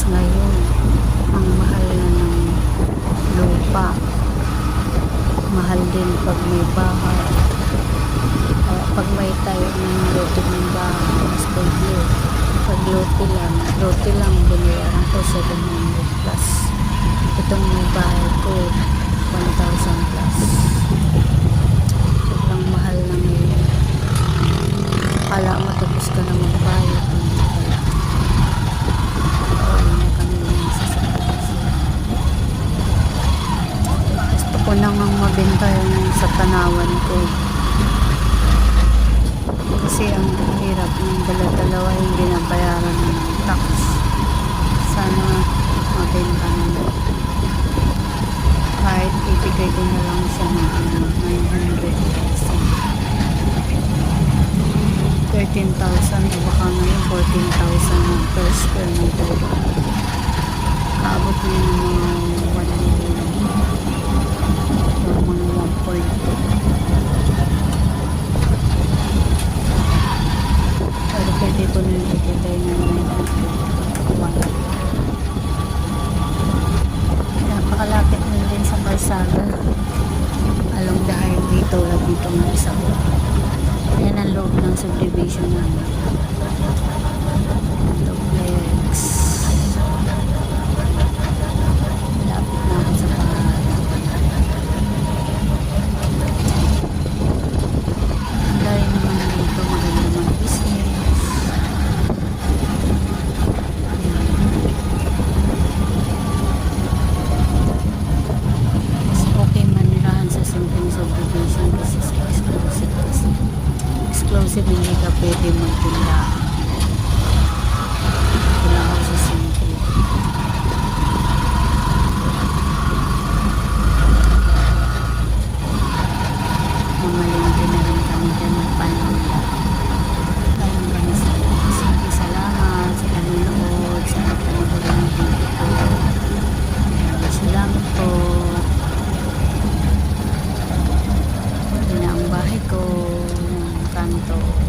tax ngayon. Ang mahal na ng lupa. Mahal din pag may bahay. Kaya pag may tayo ng lote ng bahay, mas paglo. Pag lote lang, lote lang binayaran ko 700 plus. Itong may bahay ko, 1,000 plus. Sobrang mahal na ngayon. Kala mo tapos ka na Nang mabenta yung sa tanawan ko. Kasi ang hirap ng dala-dalawa yung binabayaran ng tax. Sana mabenta na. Kahit ibigay ko na lang ng ano, 900,000. 13,000 o baka ngayon 14,000 ang per square meter. Kaabot na yung mga ng subdivision namin. ikaw si hindi ka pwede magtinda.